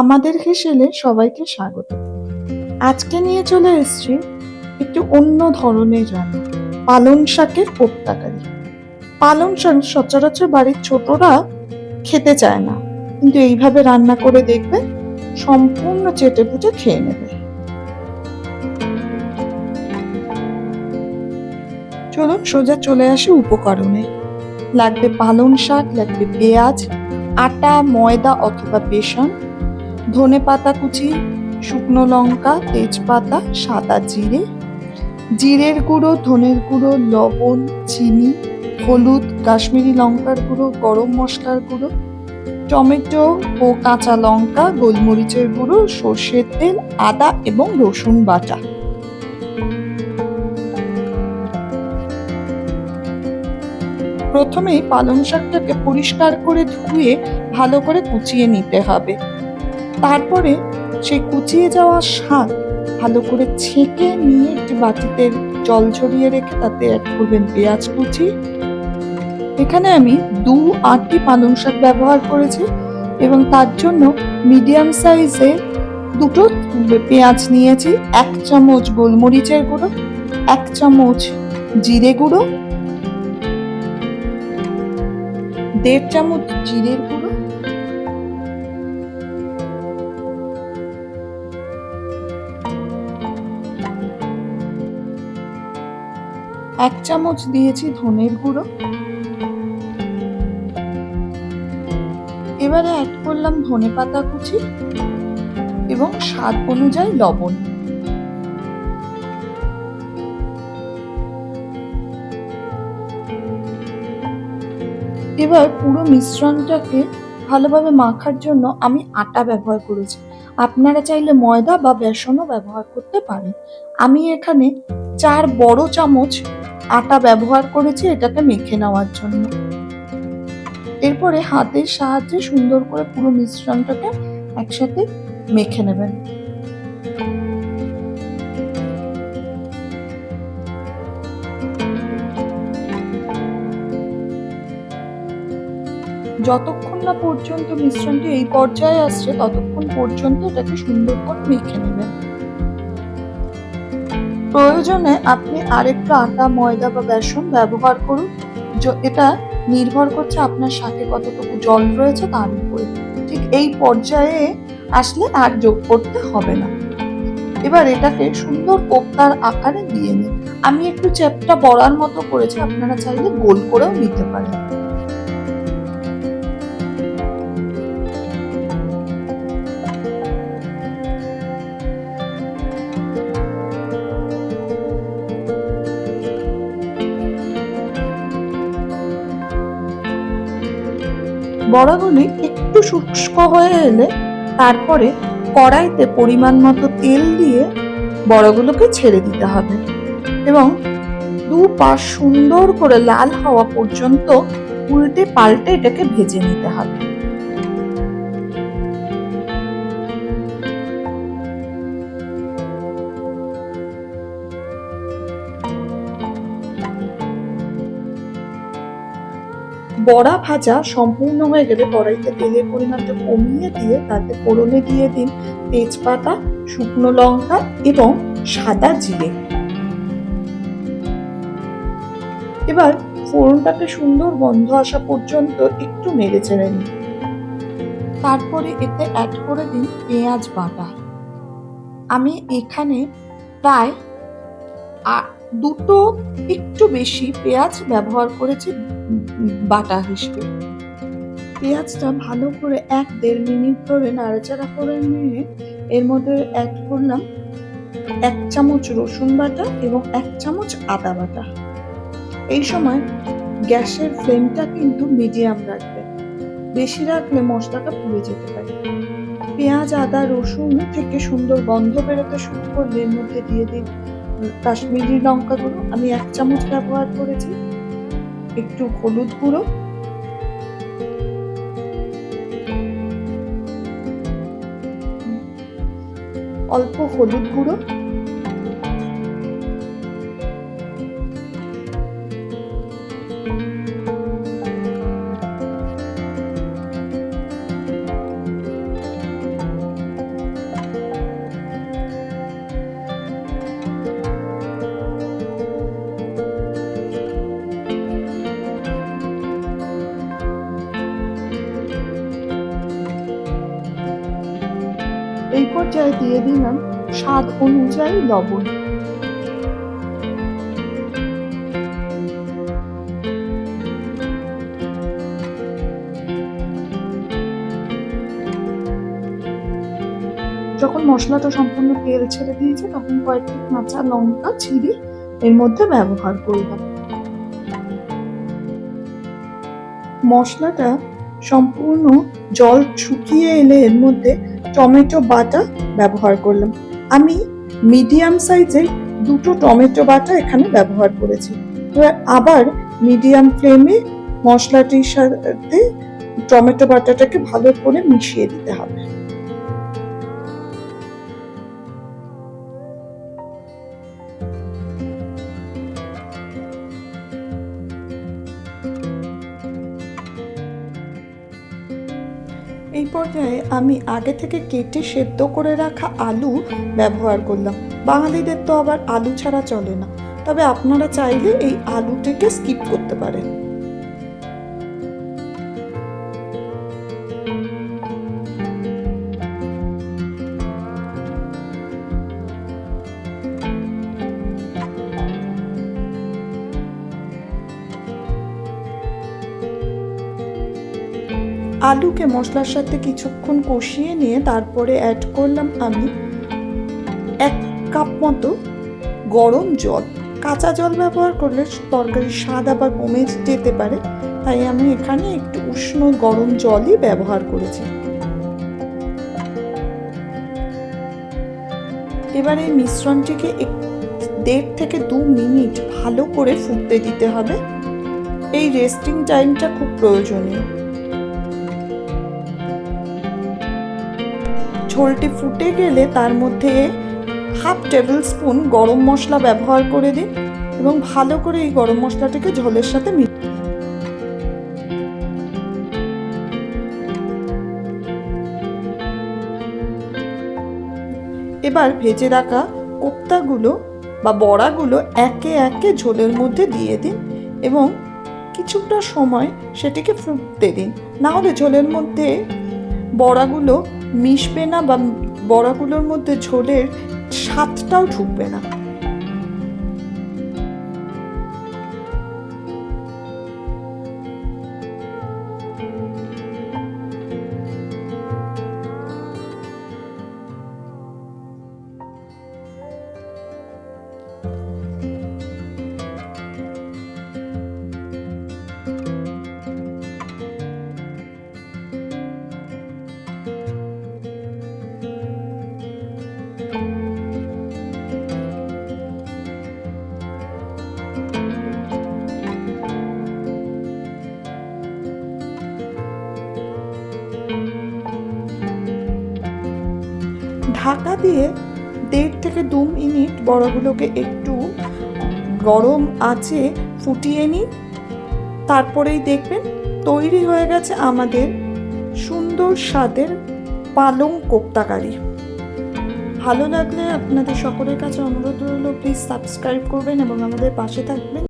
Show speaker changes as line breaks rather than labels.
আমাদের হেসেলে সবাইকে স্বাগত। আজকে নিয়ে চলে এসেছি একটু অন্য ধরনের রান্না, পালং শাকের কোপ্তাকারি। পালং শাক সচরাচর বাড়ির ছোটরা খেতে চায় না, কিন্তু এইভাবে রান্না করে দেখবে সম্পূর্ণ চেটে পুটে খেয়ে নেবে। চলুন সোজা চলে আসি উপকরণে। লাগবে পালং শাক, লাগবে পেঁয়াজ, আটা, ময়দা অথবা বেসন ধনে পাতা কুচি, শুকনো লঙ্কা, তেজপাতা, সাদা জিরে, জিরের গুঁড়ো, ধনের গুঁড়ো, লবণ, চিনি, হলুদ, কাশ্মীরি লঙ্কার গুঁড়ো, গরম মশলার গুঁড়ো, টমেটো ও কাঁচা লঙ্কা, গোলমরিচের গুঁড়ো, সর্ষের তেল, আদা এবং রসুন বাটা। প্রথমেই পালং শাকটাকে পরিষ্কার করে ধুয়ে ভালো করে কুচিয়ে নিতে হবে। তারপরে সেই কুচিয়ে যাওয়া শাক ভালো করে ছেঁকে নিয়ে একটি বাটিতে জল ঝরিয়ে রেখে তাতে অ্যাড করবেন পেঁয়াজ কুচি। এখানে আমি দু আটটি পালং শাক ব্যবহার করেছি এবং তার জন্য মিডিয়াম সাইজে দুটো পেঁয়াজ নিয়েছি, এক চামচ গোলমরিচের গুঁড়ো, এক চামচ জিরে গুঁড়ো, দেড় চামচ জিরের গুঁড়ো এক চামচ দিয়েছি ধনের গুঁড়ো। এবারে অ্যাড করলাম ধনে পাতা কুচি এবং স্বাদ অনুযায়ী লবণ। এবার পুরো মিশ্রণটাকে ভালোভাবে মাখার জন্য আমি আটা ব্যবহার করেছি। আপনারা চাইলে ময়দা বা বেসনও ব্যবহার করতে পারেন। আমি এখানে চার বড় চামচ আটা ব্যবহার করেছি এটাকে মেখে নেওয়ার জন্য। এরপরে হাতের সাহায্যে সুন্দর করে পুরো মিশ্রণটাকে একসাথে মেখে নেবেন। যতক্ষণ না পর্যন্ত মিশ্রণটি এই পর্যায়ে আসছে, ততক্ষণ পর্যন্ত এটাকে সুন্দর করে মেখে নেবেন। প্রয়োজনে আপনি আরেকটু আটা, ময়দা বা বেসন ব্যবহার করুন। এটা নির্ভর করছে আপনার সাথে কতটুকু জল রয়েছে তার উপরে। ঠিক এই পর্যায়ে আসলে আর যোগ করতে হবে না। এবার এটাকে সুন্দর কোপ্তার আকারে দিয়ে নিন। আমি একটু চ্যাপটা বড়ার মতো করেছি, আপনারা চাইলে গোল করেও নিতে পারেন। বড়াগুলি একটু শুষ্ক হয়ে এলে তারপরে কড়াইতে পরিমাণ মতো তেল দিয়ে বড়াগুলোকে ছেড়ে দিতে হবে এবং দু পাশ সুন্দর করে লাল হওয়া পর্যন্ত উল্টে পাল্টে এটাকে ভেজে নিতে হবে। বড়া ভাজা সম্পূর্ণ হয়ে গেলে কড়াইতে তেলের পরিমাণটা কমিয়ে দিয়ে তাতে ফোড়নে দিয়ে দিন তেজপাতা, শুকনো লঙ্কা এবং সাদা জিরে। এবার ফোড়নটাকে সুন্দর গন্ধ আসা পর্যন্ত একটু নেড়ে চেড়ে নিন। তারপরে এতে অ্যাড করে দিন পেঁয়াজ বাটা। আমি এখানে প্রায় দুটো একটু বেশি পেঁয়াজ ব্যবহার করেছি বাটা হিসেবে। পেঁয়াজটা ভালো করে এক দেড় মিনিট ধরে নাড়াচাড়া করে নিয়ে এর মধ্যে অ্যাড করলাম এক চামচ রসুন বাটা এবং এক চামচ আদা বাটা। এই সময় গ্যাসের ফ্লেমটা কিন্তু মিডিয়াম রাখবেন বেশি রাখলে মশলাটা পুড়ে যেতে পারে। পেঁয়াজ, আদা, রসুন থেকে সুন্দর গন্ধ বেরোতে শুরু করলে এর মধ্যে দিয়ে দিন কাশ্মীরি লঙ্কা গুঁড়ো আমি এক চামচ ব্যবহার করেছি। একটু হলুদ গুঁড়ো। অল্প হলুদ গুঁড়ো। এই পর্যায়ে দিয়ে দিলাম স্বাদ অনুযায়ী লবণ। যখন মশলাটা সম্পূর্ণ তেল ছেড়ে দিয়েছে, তখন কয়েকটি কাঁচা লঙ্কা ছিঁড়ে এর মধ্যে ব্যবহার করলাম মশলাটা সম্পূর্ণ জল শুকিয়ে এলে এর মধ্যে টমেটো বাটা ব্যবহার করলাম। আমি মিডিয়াম সাইজের দুটো টমেটো বাটা এখানে ব্যবহার করেছি। এবার আবার মিডিয়াম ফ্লেমে মশলাটির সাথে টমেটো বাটাটাকে ভালো করে মিশিয়ে দিতে হবে। এই পর্যায়ে আমি আগে থেকে কেটে সেদ্ধ করে রাখা আলু ব্যবহার করলাম। বাঙালিদের তো আবার আলু ছাড়া চলে না। তবে আপনারা চাইলে এই আলুটিকে স্কিপ করতে পারেন। আলুকে মশলার সাথে কিছুক্ষণ কষিয়ে নিয়ে তারপরে অ্যাড করলাম আমি এক কাপ মতো গরম জল। কাঁচা জল ব্যবহার করলে তরকারির স্বাদ আবার কমে যেতে পারে, তাই আমি এখানে একটু উষ্ণ গরম জলই ব্যবহার করেছি। এবার এই মিশ্রণটিকে দেড় থেকে দু মিনিট ভালো করে ফুটতে দিতে হবে। এই রেস্টিং টাইমটা খুব প্রয়োজনীয়। ঝোলটি ফুটে গেলে তার মধ্যে হাফ টেবিল স্পুন গরম মশলা ব্যবহার করে দিন এবং ভালো করে এই গরম মশলাটাকে ঝোলের সাথে মি এবার ভেজে রাখা কোপ্তাগুলো বা বড়াগুলো একে একে ঝোলের মধ্যে দিয়ে দিন এবং কিছুটা সময় সেটিকে ফুটতে দিন। না হলে ঝোলের মধ্যে বড়াগুলো মিশবে না বা বড়াগুলোর মধ্যে ঝোলের স্বাদটাও ঢুকবে না। ঢাকা দিয়ে দেড় থেকে দু মিনিট বড়াগুলোকে একটু গরম আঁচে ফুটিয়ে নিন। তারপরেই দেখবেন তৈরি হয়ে গেছে আমাদের সুন্দর স্বাদের পালং কোপ্তাকারি ভালো লাগলে আপনাদের সকলের কাছে অনুরোধ রইল প্লিজ সাবস্ক্রাইব করবেন এবং আমাদের পাশে থাকবেন।